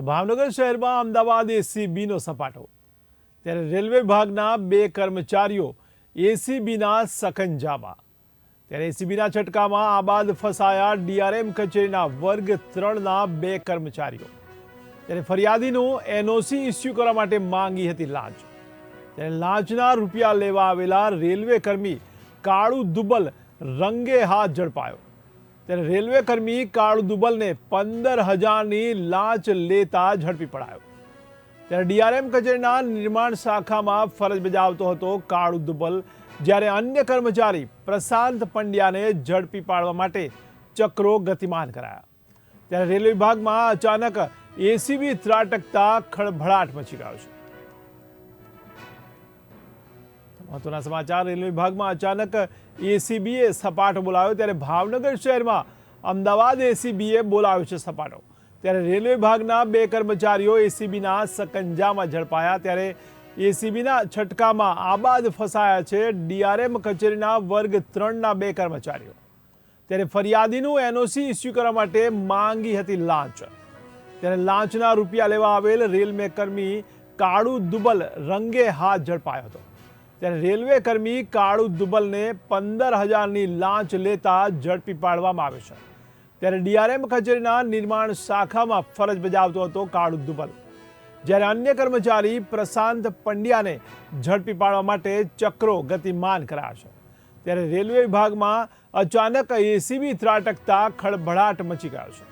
તો ભાવનગર શહેરમાં અમદાવાદ એસીબીનો સપાટો. ત્યારે રેલવે વિભાગના બે કર્મચારીઓ એસીબીના સખંજામાં. ત્યારે એસીબીના છટકામાં આબાદ ફસાયા ડીઆરએમ કચેરીના વર્ગ ત્રણના બે કર્મચારીઓ. ત્યારે ફરિયાદીનું એનઓસી ઇસ્યુ કરવા માટે માંગી હતી લાંચ. ત્યારે લાંચના રૂપિયા લેવા આવેલા રેલવે કર્મી કાળુ દુબલ રંગે હાથ ઝડપાયો. ત્યારે રેલવે કર્મી કાળુ દુબલને પંદર હજારની લાંચ લેતા ઝડપી પડાયો. ત્યારે ડીઆરએમ કચેરીના નિર્માણ શાખામાં ફરજ બજાવતો હતો કાળુ દુબલ, જ્યારે અન્ય કર્મચારી પ્રશાંત પંડ્યાને ઝડપી પાડવા માટે ચક્રો ગતિમાન કરાયા. ત્યારે રેલવે વિભાગમાં અચાનક એસીબી ત્રાટકતા ખળભળાટ મચી ગયો છે. મહત્વના સમાચાર, રેલવે વિભાગમાં અચાનક એસીબીએ સપાટો બોલાવ્યો ત્યારે ભાવનગર શહેરમાં અમદાવાદ એસીબીએ બોલાવ્યો છે સપાટો. ત્યારે રેલવે વિભાગના બે કર્મચારીઓ એસીબીના સકંજામાં ઝડપાયા ત્યારે એસીબીના છટકામાં આબાદ ફસાયા છે ડીઆરએમ કચેરીના વર્ગ ત્રણના બે કર્મચારીઓ. ત્યારે ફરિયાદીનું એનઓસી ઇસ્યુ કરવા માટે માંગી હતી લાંચ. ત્યારે લાંચના રૂપિયા લેવા આવેલ રેલવે કર્મી કાળુ દુબલ રંગે હાથ ઝડપાયો હતો. ત્યારે રેલવે કર્મી કાળુ દુબલને પંદર હજારની લાંચ લેતા ઝડપી પાડવામાં આવ્યો છે. ત્યારે ડીઆરએમ કચેરીના નિર્માણ શાખામાં ફરજ બજાવતો હતો કાળુ દુબલ. જ્યારે અન્ય કર્મચારી પ્રશાંત પંડ્યાને ઝડપી પાડવા માટે ચક્રો ગતિમાન કરાયા છે. ત્યારે રેલવે વિભાગમાં અચાનક એસીબી ત્રાટકતા ખળભળાટ મચી ગયો છે.